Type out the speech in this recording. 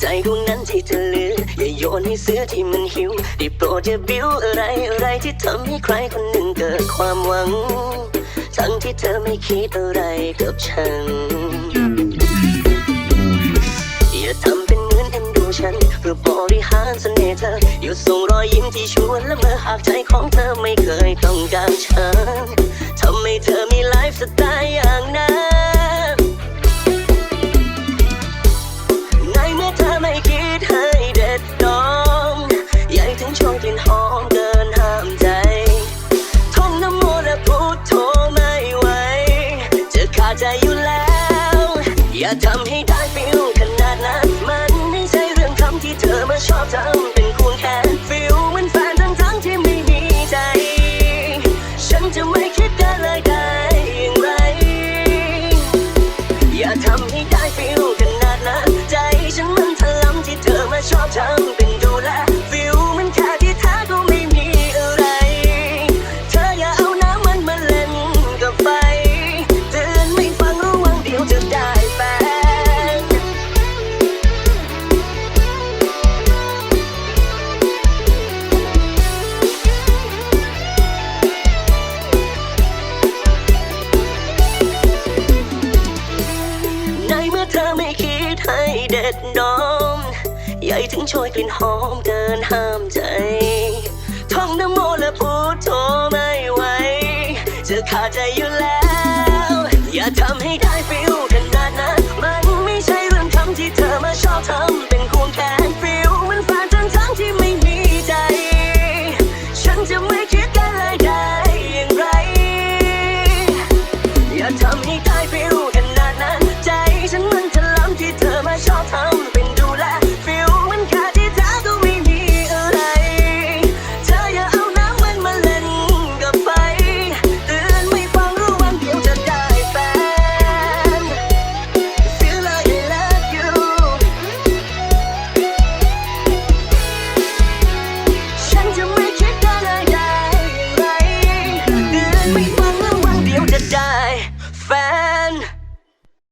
ใจดวงนั้นที่เธอลืออย่าโยนให้เสื้อที่มันหิวได้โปรดอย่าบิ้วอะไรอะไรที่ทำให้ใครคนหนึ่งเกิดความหวัง ทั้งที่เธอไม่คิดอะไรกับฉัน อย่าทำเป็นเหมือนเอ็นดูฉันเพื่อบริหารเสน่ห์เธอ อยู่ส่งรอยยิ้มที่ชวนและเมื่อหากใจของเธอไม่เคยต้องการฉัน ใจอยู่แล้ว อย่าทำให้ได้ฟิ ด็ดดอม ใหญ่ถึงช่วยกลิ่นหอมเกินห้ามใจท่องน้ำโมและพูดโทไม่ไหวจะขาดใจอยู่แล้ว อย่าทำให้ได้ฟิ